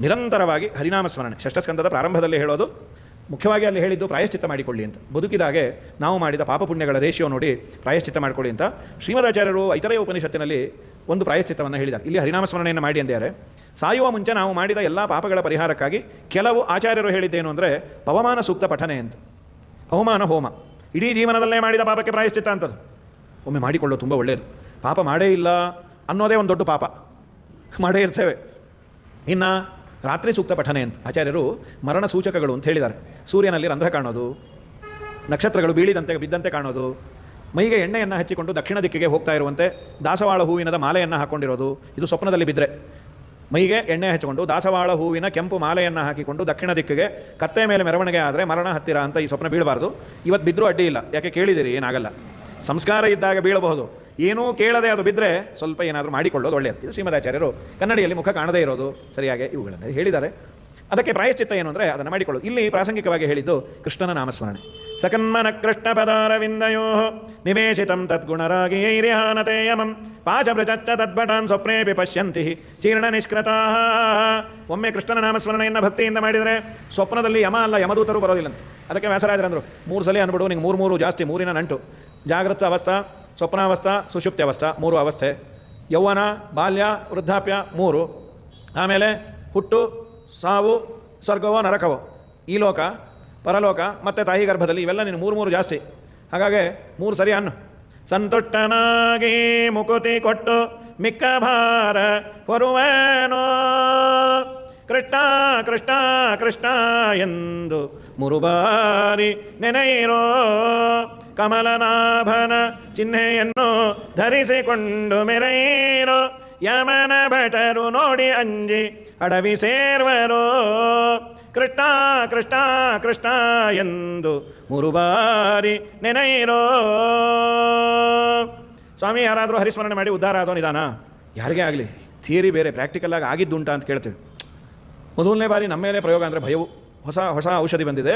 ನಿರಂತರವಾಗಿ ಹರಿನಾಮ ಸ್ಮರಣೆ ಷಷ್ಠಸ್ಕಂದದ ಪ್ರಾರಂಭದಲ್ಲಿ ಹೇಳೋದು, ಮುಖ್ಯವಾಗಿ ಅಲ್ಲಿ ಹೇಳಿದ್ದು ಪ್ರಾಯಶ್ಚಿತ್ತ ಮಾಡಿಕೊಳ್ಳಿ ಅಂತ. ಬದುಕಿದಾಗೆ ನಾವು ಮಾಡಿದ ಪಾಪಪುಣ್ಯಗಳ ರೇಷಿಯೋ ನೋಡಿ ಪ್ರಾಯಶ್ಚಿತ್ತ ಮಾಡಿಕೊಳ್ಳಿ ಅಂತ. ಶ್ರೀಮದಾಚಾರ್ಯರು ಇತರೆ ಉಪನಿಷತ್ತಿನಲ್ಲಿ ಒಂದು ಪ್ರಾಯಶ್ಚಿತ್ತವನ್ನು ಹೇಳಿದ್ದಾರೆ. ಇಲ್ಲಿ ಹರಿನಾಮ ಸ್ಮರಣೆಯನ್ನು ಮಾಡಿ ಅಂದ್ಯಾರೆ ಸಾಯುವ ಮುಂಚೆ ನಾವು ಮಾಡಿದ ಎಲ್ಲ ಪಾಪಗಳ ಪರಿಹಾರಕ್ಕಾಗಿ ಕೆಲವು ಆಚಾರ್ಯರು ಹೇಳಿದ್ದೇನು ಅಂದರೆ ಪವಮಾನ ಸೂಕ್ತ ಪಠನೆ ಅಂತ. ಪವಮಾನ ಹೋಮ. ಇಡೀ ಜೀವನದಲ್ಲೇ ಮಾಡಿದ ಪಾಪಕ್ಕೆ ಪ್ರಾಯಶ್ಚಿತ್ತ ಅಂತದ್ದು. ಒಮ್ಮೆ ಮಾಡಿಕೊಳ್ಳೋದು ತುಂಬ ಒಳ್ಳೆಯದು ಪಾಪ ಮಾಡೇ ಇಲ್ಲ ಅನ್ನೋದೇ ಒಂದು ದೊಡ್ಡ ಪಾಪ. ಮಾಡೇ ಇರ್ತೇವೆ. ಇನ್ನು ರಾತ್ರಿ ಸೂಕ್ತ ಪಠನೆ ಅಂತ. ಆಚಾರ್ಯರು ಮರಣ ಸೂಚಕಗಳು ಅಂತ ಹೇಳಿದ್ದಾರೆ. ಸೂರ್ಯನಲ್ಲಿ ರಂಧ್ರ ಕಾಣೋದು, ನಕ್ಷತ್ರಗಳು ಬೀಳಿದಂತೆ ಬಿದ್ದಂತೆ ಕಾಣೋದು, ಮೈಗೆ ಎಣ್ಣೆಯನ್ನು ಹಚ್ಚಿಕೊಂಡು ದಕ್ಷಿಣ ದಿಕ್ಕಿಗೆ ಹೋಗ್ತಾ ಇರುವಂತೆ ದಾಸವಾಳ ಹೂವಿನದ ಮಾಲೆಯನ್ನು ಹಾಕ್ಕೊಂಡಿರೋದು ಇದು ಸ್ವಪ್ನದಲ್ಲಿ ಬಿದ್ದರೆ ಮೈಗೆ ಎಣ್ಣೆ ಹಚ್ಚಿಕೊಂಡು ದಾಸವಾಳ ಹೂವಿನ ಕೆಂಪು ಮಾಲೆಯನ್ನು ಹಾಕಿಕೊಂಡು ದಕ್ಷಿಣ ದಿಕ್ಕಿಗೆ ಕತ್ತೆ ಮೇಲೆ ಮೆರವಣಿಗೆ ಆದರೆ ಮರಣ ಹತ್ತಿರ ಅಂತ ಈ ಸ್ವಪ್ನ ಬೀಳಬಾರ್ದು. ಇವತ್ತು ಬಿದ್ದರೂ ಅಡ್ಡಿ ಇಲ್ಲ. ಯಾಕೆ ಕೇಳಿದಿರಿ, ಏನಾಗಲ್ಲ. ಸಂಸ್ಕಾರ ಇದ್ದಾಗ ಬೀಳಬಹುದು. ಏನೂ ಕೇಳದೆ ಅದು ಬಿದ್ದರೆ ಸ್ವಲ್ಪ ಏನಾದರೂ ಮಾಡಿಕೊಳ್ಳೋದು ಒಳ್ಳೆಯದು ಇದು ಶ್ರೀಮದಾಚಾರ್ಯರು ಕನ್ನಡಿಯಲ್ಲಿ ಮುಖ ಕಾಣದೇ ಇರೋದು ಸರಿಯಾಗಿ ಇವುಗಳನ್ನು ಹೇಳಿದ್ದಾರೆ. ಅದಕ್ಕೆ ಪ್ರಾಯಶ್ಚಿತ್ತ ಏನು ಅಂದರೆ ಅದನ್ನು ಮಾಡಿಕೊಳ್ಳೋದು. ಇಲ್ಲಿ ಪ್ರಾಸಂಗಿಕವಾಗಿ ಹೇಳಿದ್ದು ಕೃಷ್ಣನ ನಾಮಸ್ಮರಣೆ. ಸಕನ್ಮನ ಕೃಷ್ಣ ಪದಾರವಿಂದಯೋ ನಿವೇಶಿತಂ ತದ್ಗುಣರಾಗಿಯೈರ್ಯಾನತೇಯಮಂ ಯಮಂ ಪಾಚಭೃಚಚ್ಚ ತದ್ಭಟಾನ್ ಸ್ವಪ್ನೇಪಿ ಪಶ್ಯಂತಿ ಚೀರ್ಣ ನಿಷ್ಕೃತಾ ಒಮ್ಮೆ ಕೃಷ್ಣನ ನಾಮಸ್ಮರಣೆಯನ್ನು ಭಕ್ತಿಯಿಂದ ಮಾಡಿದರೆ ಸ್ವಪ್ನದಲ್ಲಿ ಯಮ ಅಲ್ಲ, ಯಮದೂತರು ಬರೋದಿಲ್ಲಂತ ಅದಕ್ಕೆ ವ್ಯಾಸರಾಜರಂದರು, ಮೂರು ಸಲ ಅನ್ಬಿಡು, ನಿಂಗೆ ಮೂರು ಮೂರು ಜಾಸ್ತಿ, ಮೂರಿನ ನಂಟು. ಜಾಗೃತ ಅವಸ್ಥಾ ಸ್ವಪ್ನಾವಸ್ಥಾ ಸುಷುಪ್ತಿ ಅವಸ್ಥಾ ಮೂರು ಅವಸ್ಥೆ. ಯೌವನ, ಬಾಲ್ಯ, ವೃದ್ಧಾಪ್ಯ, ಮೂರು. ಆಮೇಲೆ ಹುಟ್ಟು, ಸಾವು, ಸ್ವರ್ಗವೋ, ನರಕವೋ. ಈ ಲೋಕ, ಪರಲೋಕ, ಮತ್ತು ತಾಯಿ ಗರ್ಭದಲ್ಲಿ ಇವೆಲ್ಲ ನೀನು ಮೂರು ಮೂರು ಜಾಸ್ತಿ. ಹಾಗಾಗಿ ಮೂರು ಸರಿ ಅನ್ನು. ಸಂತುಷ್ಟನಾಗಿ ಮುಕುತಿ ಕೊಟ್ಟು ಮಿಕ್ಕ ಭಾರ ಹೊರುವೇನೋ. ಕೃಷ್ಣ ಕೃಷ್ಣ ಕೃಷ್ಣ ಎಂದು ಮುರುಬಾರಿ ನೆನೆಯಿರೋ ಕಮಲನಾಭನ ಚಿಹ್ನೆಯನ್ನು ಧರಿಸಿಕೊಂಡು ಮೆರೆಯಿರೋ ಯಮನ ಭಟರು ನೋಡಿ ಅಂಜಿ ಅಡವಿ ಸೇರ್ವರು. ಕೃಷ್ಣ ಕೃಷ್ಣ ಕೃಷ್ಣ ಎಂದು ಮುರುಬಾರಿ ನೆನೆಯಿರೋ. ಸ್ವಾಮಿ, ಯಾರಾದರೂ ಹರಿಸ್ಮರಣೆ ಮಾಡಿ ಉದ್ಧಾರ ಆಗೋ ನಿಧಾನ ಯಾರಿಗೇ ಆಗಲಿ? ಥಿಯರಿ ಬೇರೆ, ಪ್ರಾಕ್ಟಿಕಲ್ ಆಗಿ ಆಗಿದ್ದುಂಟ ಅಂತ ಕೇಳ್ತೀವಿ. ಮೊದಲನೇ ಬಾರಿ ನಮ್ಮ ಮೇಲೆ ಪ್ರಯೋಗ ಅಂದರೆ ಭಯವು. ಹೊಸ ಹೊಸ ಔಷಧಿ ಬಂದಿದೆ.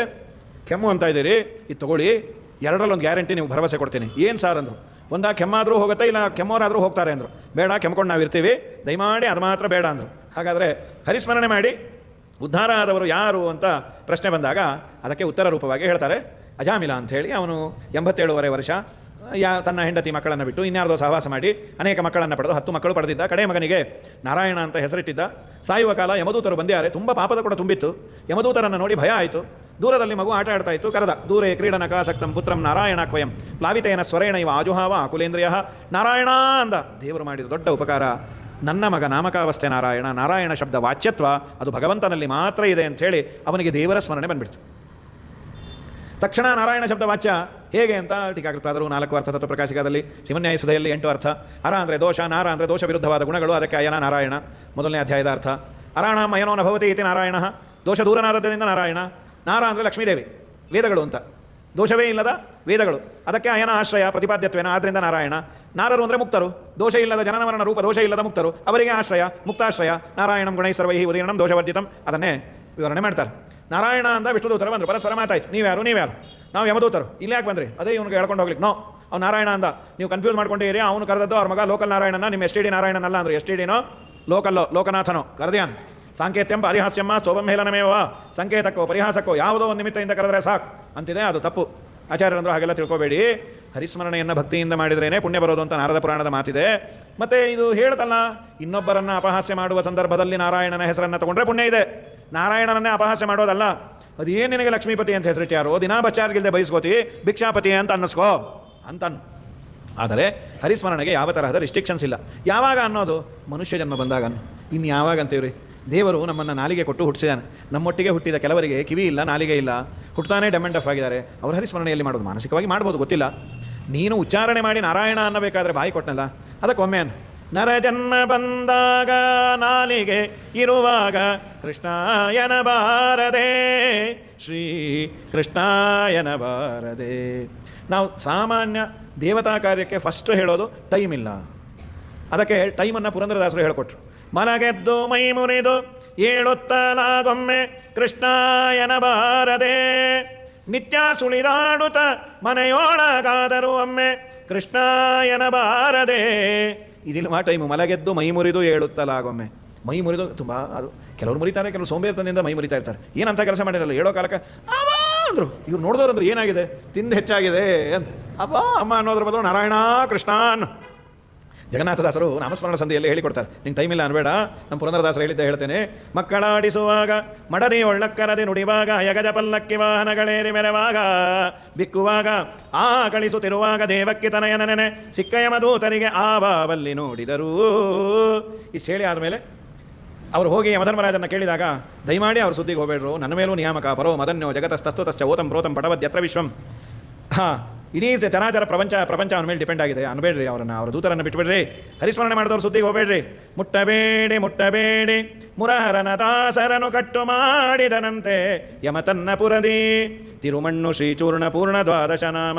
ಕೆಮ್ಮು ಅಂತ ಇದ್ದೀರಿ, ಇದು ತಗೊಳ್ಳಿ. ಎರಡರಲ್ಲಿ ಒಂದು ಗ್ಯಾರಂಟಿ ನೀವು ಭರವಸೆ ಕೊಡ್ತೀನಿ. ಏನು ಸಾರ್ ಅಂದರು? ಒಂದಾ ಕೆಮ್ಮಾದರೂ ಹೋಗುತ್ತೆ, ಇಲ್ಲ ಕೆಮ್ಮೋರಾದರೂ ಹೋಗ್ತಾರೆ ಅಂದರು. ಬೇಡ ಕೆಮ್ಕೊಂಡು ನಾವು ಇರ್ತೀವಿ. ದಯಮಾಡಿ ಅದು ಮಾತ್ರ ಬೇಡ ಅಂದರು. ಹಾಗಾದರೆ ಹರಿಸ್ಮರಣೆ ಮಾಡಿ, ಉದ್ಧಾರ ಆದವರು ಯಾರು ಅಂತ ಪ್ರಶ್ನೆ ಬಂದಾಗ ಅದಕ್ಕೆ ಉತ್ತರ ರೂಪವಾಗಿ ಹೇಳ್ತಾರೆ ಅಜಾಮಿಲ ಅಂಥೇಳಿ. ಅವನು ಎಂಬತ್ತೇಳುವರೆ ವರ್ಷ. ಯಾ ತನ್ನ ಹೆಂಡತಿ ಮಕ್ಕಳನ್ನು ಬಿಟ್ಟು ಇನ್ಯಾರ್ದೋ ಸಹವಾಸ ಮಾಡಿ ಅನೇಕ ಮಕ್ಕಳನ್ನು ಪಡೆದು, ಹತ್ತು ಮಕ್ಕಳು ಪಡೆದಿದ್ದ. ಕಡೆ ಮಗನಿಗೆ ನಾರಾಯಣ ಅಂತ ಹೆಸರಿಟ್ಟಿದ್ದ. ಸಾಯುವ ಕಾಲ ಯಮದೂತರು ಬಂದಿದ್ದಾರೆ. ತುಂಬ ಪಾಪದ ಕೂಡ ತುಂಬಿತ್ತು. ಯಮದೂತರನ್ನು ನೋಡಿ ಭಯ ಆಯಿತು. ದೂರದಲ್ಲಿ ಮಗು ಆಟ ಆಡ್ತಾ ಇತ್ತು. ಕರೆದ, ದೂರೇ ಕ್ರೀಡನಕಾಸಕ್ತಂ ಪುತ್ರಂ ನಾರಾಯಣ ಕ್ವಯಂ. ಪ್ಲಾವಿತೇನ ಸ್ವರೇಣ ಇವ ಆಜುಹಾವ ಕುಲೇಂದ್ರಿಯ. ನಾರಾಯಣ ಅಂದ. ದೇವರು ಮಾಡಿದ ದೊಡ್ಡ ಉಪಕಾರ. ನನ್ನ ಮಗ ನಾಮಕಾವಸ್ಥೆ ನಾರಾಯಣ. ನಾರಾಯಣ ಶಬ್ದ ವಾಚ್ಯತ್ವ. ಅದು ಭಗವಂತನಲ್ಲಿ ಮಾತ್ರ ಇದೆ ಅಂತ ಹೇಳಿ ಅವನಿಗೆ ದೇವರ ಸ್ಮರಣೆ ಬಂದ್ಬಿಡ್ತು. ತಕ್ಷಣ ನಾರಾಯಣ ಶಬ್ದ ವಾಚ್ಯ. ಹೇಗೆ ಅಂತ ಟೀಕಾಕೃತಾದರು ನಾಲ್ಕು ಅರ್ಥ ತತ್ವ ಪ್ರಕಾಶಿಕದಲ್ಲಿ ಶಿವನ್ಯಾಯ ಸುಧೆಯಲ್ಲಿ ಎಂಟು ಅರ್ಥ. ಅರ ಅಂದರೆ ದೋಷ, ನಾರ ಅಂದರೆ ದೋಷ ವಿರುದ್ಧವಾದ ಗುಣಗಳು, ಅದಕ್ಕೆ ಅಯನ, ನಾರಾಯಣ. ಮೊದಲನೇ ಅಧ್ಯಾಯದ ಅರ್ಥ. ಅರಾಣ ಮಯನೋ ನಭವತಿ ಇತಿ ನಾರಾಯಣ. ದೋಷ ದೂರನಾದದ್ದರಿಂದ ನಾರಾಯಣ. ನಾರ ಅಂದರೆ ಲಕ್ಷ್ಮೀದೇವಿ. ವೇದಗಳು ಅಂತ. ದೋಷವೇ ಇಲ್ಲದ ವೇದಗಳು. ಅದಕ್ಕೆ ಅಯನ ಆಶ್ರಯ, ಪ್ರತಿಪಾದ್ಯತ್ವೇನ ಆದ್ದರಿಂದ ನಾರಾಯಣ. ನಾರರು ಅಂದರೆ ಮುಕ್ತರು. ದೋಷ ಇಲ್ಲದ ಜನನಮರಣ ರೂಪ, ದೋಷ ಇಲ್ಲದ ಮುಕ್ತರು. ಅವರಿಗೆ ಆಶ್ರಯ, ಮುಕ್ತಾಶ್ರಯ. ನಾರಾಯಣಂ ಗುಣೈ ಸರ್ವೈ ಉದಯನಂ ದೋಷವರ್ಜಿತಂ. ಅದನ್ನೇ ವಿವರಣೆ ಮಾಡ್ತಾರೆ. ನಾರಾಯಣ ಅಂತ ವಿಷ್ಣುದೂತರು ಬಂದರು. ಪರಸ್ಪರ ಮಾತಾಯ್ತು. ನೀವ್ಯಾರು ನೀವ್ಯಾರು ನಾವು ಯಮದೂತರು. ಇಲ್ಲಿ ಯಾಕೆ ಬಂದ್ರಿ? ಅದೇ ಇವನಿಗೆ ಹೇಳ್ಕೊಂಡು ಹೋಗ್ಲಿಕ್ಕೆ. ನೋ, ಅವ್ನು ನಾರಾಯಣ ಅಂದ ನೀವು ಕನ್ಫ್ಯೂಸ್ ಮಾಡ್ಕೊಂಡಿರಿ ಅವನು ಕರೆದದ್ದು ಅವ್ರ ಮಗ ಲೋಕಲ್ ನಾರಾಯಣನ ನಿಮ್ಮ ಎಸ್ ಟಿ ಡಿ ನಾರಾಯಣನಲ್ಲ ಅಂದ್ರೆ. S T ಡಿನೋ ಲೋಕಲ್ಲೋ, ಲೋಕನಾಥನೋ. ಕರೆದ್ಯಾನ್. ಸಾಂಕೇತ್ಯಂಬ ಪರಿಹಾಸ್ಯಮ್ಮ ಶೋಭಂಹೇಲನಮೇವ ಸಂಕೇತಕ್ಕೋ, ಪರಿಹಾಸಕ್ಕೋ ಯಾವುದೋ ಒಂದು ನಿಮಿತ್ತದಿಂದ ಕರೆದ್ರೆ ಸಾಕು. ಅಂತಿದೆ, ಅದು ತಪ್ಪು. ಆಚಾರ್ಯರಂದ್ರು ಹಾಗೆಲ್ಲ ತಿಳ್ಕೋಬೇಡಿ. ಹರಿಸ್ಮರಣೆಯನ್ನು ಭಕ್ತಿಯಿಂದ ಮಾಡಿದ್ರೇನೆ ಪುಣ್ಯ ಬರೋದು ಅಂತ ನಾರದ ಪುರಾಣದ ಮಾತಿದೆ. ಮತ್ತೆ ಇದು ಹೇಳ್ತಲ್ಲ, ಇನ್ನೊಬ್ಬರನ್ನು ಅಪಹಾಸ್ಯ ಮಾಡುವ ಸಂದರ್ಭದಲ್ಲಿ ನಾರಾಯಣನ ಹೆಸರನ್ನು ತಗೊಂಡ್ರೆ ಪುಣ್ಯ ಇದೆ. ನಾರಾಯಣನನ್ನೇ ಅಪಹಾಸ್ಯ ಮಾಡೋದಲ್ಲ. ಅದೇನು ನಿನಗೆ ಲಕ್ಷ್ಮೀಪತಿ ಅಂತ ಹೆಸರಿಟ್ಟಾರೋ ದಿನಾ ಬಚ್ಚಾರ್ಗಿಲ್ದೆ ಬಯಸ್ಕೋತಿ ಭಿಕ್ಷಾಪತಿ ಅಂತ ಅನ್ನಿಸ್ಕೋ. ಅಂತಾನು ಆದರೆ ಹರಿಸ್ಮರಣೆಗೆ ಯಾವ ತರಹದ ರಿಸ್ಟ್ರಿಕ್ಷನ್ಸ್ ಇಲ್ಲ. ಯಾವಾಗ ಅನ್ನೋದು? ಮನುಷ್ಯ ಜನ್ಮ ಬಂದಾಗ ಇನ್ನು ಯಾವಾಗ ಅಂತೀವ್ರಿ? ದೇವರು ನಮ್ಮನ್ನು ನಾಲಿಗೆ ಕೊಟ್ಟು ಹುಟ್ಟಿಸಿದಾನೆ ನಮ್ಮೊಟ್ಟಿಗೆ ಹುಟ್ಟಿದ ಕೆಲವರಿಗೆ ಕಿವಿ ಇಲ್ಲ, ನಾಲಿಗೆ ಇಲ್ಲ. ಹುಟ್ಟುತ್ತಾನೆ ಡೆಮೆಂಡ್ ಆಫ್ ಆಗಿದ್ದಾರೆ. ಅವರು ಹರಿಸ್ಮರಣೆಯಲ್ಲಿ ಮಾಡೋದು ಮಾನಸಿಕವಾಗಿ ಮಾಡ್ಬೋದು, ಗೊತ್ತಿಲ್ಲ. ನೀನು ಉಚ್ಚಾರಣೆ ಮಾಡಿ ನಾರಾಯಣ ಅನ್ನಬೇಕಾದ್ರೆ ಬಾಯಿ ಕೊಟ್ಟನಲ್ಲ ಅದಕ್ಕೆ ಒಮ್ಮೆ ಅನ್ನು. ನರ ಜನ್ಮ ಬಂದಾಗ ನಾಲಿಗೆ ಇರುವಾಗ ಕೃಷ್ಣಾಯನ ಬಾರದೆ, ಶ್ರೀ ಕೃಷ್ಣಾಯನ ಬಾರದೆ. ನಾವು ಸಾಮಾನ್ಯ ದೇವತಾ ಕಾರ್ಯಕ್ಕೆ ಫಸ್ಟ್ ಹೇಳೋದು ಟೈಮ್ ಇಲ್ಲ. ಅದಕ್ಕೆ ಟೈಮನ್ನು ಪುರಂದರದಾಸರು ಹೇಳಿಕೊಟ್ರು. ಮನಗೆದ್ದು ಮೈ ಮುರಿದು ಏಳುತ್ತಲಾಗೊಮ್ಮೆ ಕೃಷ್ಣಾಯನ ಬಾರದೆ. ನಿತ್ಯ ಸುಳಿದಾಡುತ್ತ ಮನೆಯೊಳಗಾದರೂ ಒಮ್ಮೆ ಕೃಷ್ಣಾಯನ ಬಾರದೆ. ಇದಿಲ್ವಾ ಟೈಮು. ಮಲಗೆದ್ದು ಮೈ ಮುರಿದು ಏಳುತ್ತಲಾಗೊಮ್ಮೆ ಮೈ ಮುರಿದು ತುಂಬ ಅದು ಕೆಲವರು ಮುರಿತಾರೆ, ಕೆಲವರು ಸೋಂಬೇರ್ತನದಿಂದ ಮೈ ಮುರಿತಾ ಇರ್ತಾರೆ. ಏನಂತ ಕೆಲಸ ಮಾಡಿರಲ್ಲ ಹೇಳೋ ಕಾಲಕ್ಕೆ ಅಬ್ಬಾ ಅಂದರು. ಇವ್ರು ನೋಡಿದವ್ರು ಅಂದ್ರೆ ಏನಾಗಿದೆ? ತಿಂದು ಹೆಚ್ಚಾಗಿದೆ ಅಂತ. ಅಬ್ಬಾ, ಅಮ್ಮ ಅನ್ನೋದ್ರ ಬದಲು ನಾರಾಯಣ ಕೃಷ್ಣ ಜಗನ್ನಾಥದಾಸರು ನಾಮಸ್ಮರಣ ಸಂಧಿಯಲ್ಲಿ ಹೇಳಿಕೊಡ್ತಾರೆ. ನಿಂಗೆ ಟೈಮ್ ಇಲ್ಲ ಅನ್ಬೇಡ ನಮ್ಮ ಪುರಂದರದಾಸರು ಹೇಳಿದ್ದೆ ಹೇಳ್ತೇನೆ. ಮಕ್ಕಳಾಡಿಸುವಾಗ, ಮಡದಿ ಒಳ್ಳಕ್ಕರದೆ ನುಡಿವಾಗ, ಯಗಜ ಪಲ್ಲಕ್ಕಿ ವಾಹನಗಳೇರಿ ಮೆರವಾಗ, ಬಿಕ್ಕುವಾಗ, ಆ ಕಳಿಸುತ್ತಿರುವಾಗ ದೇವಕ್ಕೆ ತನಯ ನೆನೆ ಸಿಕ್ಕಯ ಮಧೂತರಿಗೆ ಆ ಬಾವಲ್ಲಿ ನೋಡಿದರು. ಇಷ್ಟು ಹೇಳಿ ಆದಮೇಲೆ, ಅವರು ಹೋಗಿ ಯಮಧರ್ಮರಾಜನ ಕೇಳಿದಾಗ, ದಯಮಾಡಿ ಅವ್ರ ಸುದ್ದಿಗೆ ಹೋಗಬೇಡ್ರು, ನನ್ನ ಮೇಲೂ ನಿಯಾಮಕ ಪರೋ ಮದನ್ಯೋ ಜಗತಸ್ತಸ್ತು ತಶ್ಚ ಓತಂ ಪ್ರೋತಂ ಪಟವದ್ಯತ್ರ ವಿಶ್ವಂ. ಹಾಂ ಇಡೀ ಚರಾಚರ ಪ್ರಪಂಚ ಪ್ರಪಂಚ ಅವನ ಮೇಲೆ ಡಿಪೆಂಡ್ ಆಗಿದೆ. ಅನ್ಬೇಡ್ರಿ ಅವರನ್ನು. ಅವರ ದೂತರನ್ನು ಬಿಟ್ಬಿಡ್ರಿ. ಹರಿಸ್ಮರಣೆ ಮಾಡಿದವ್ರ ಸುದ್ದಿಗೆ ಹೋಗಬೇಡ್ರಿ. ಮುಟ್ಟಬೇಡಿ ಮುಟ್ಟಬೇಡಿ. ಮುರಹರನ ದಾಸರನು ಕಟ್ಟು ಮಾಡಿದನಂತೆ ಯಮ ತನ್ನ ಪುರದಿ ತಿರುಮಣ್ಣು ಶ್ರೀಚೂರ್ಣ ಪೂರ್ಣ ದ್ವಾದಶ ನಾಮ.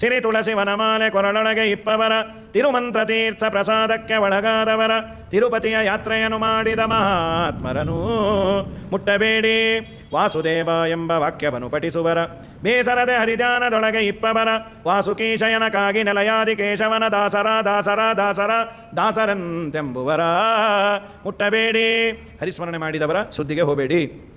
ಸಿರಿ ತುಳಸಿ ವನಮಾಲೆ ಕೊರಳೊಳಗೆ ಇಪ್ಪವರ. ತಿರುಮಂತ್ರ ತೀರ್ಥ ಪ್ರಸಾದಕ್ಕೆ ಒಳಗಾದವರ. ತಿರುಪತಿಯ ಯಾತ್ರೆಯನ್ನು ಮಾಡಿದ ಮಹಾತ್ಮರನು. ಮುಟ್ಟಬೇಡಿ. ವಾಸುದೇವ ಎಂಬ ವಾಕ್ಯವನ್ನು ಪಠಿಸುವರ ಬೇಸರದೆ ಹರಿಜಾನದೊಳಗೆ ಇಪ್ಪವರ. ವಾಸುಕೀಶಯನಕಾಗಿ ನೆಲಯಾದಿ ಕೇಶವನ ದಾಸರ ದಾಸರ ದಾಸರ, ದಾಸರಂತೆಂಬುವರ. ಮುಟ್ಟಬೇಡಿ. ಹರಿಸ್ಮರಣೆ ಮಾಡಿದವರ ಸುದ್ದಿಗೆ ಹೋಗಬೇಡಿ.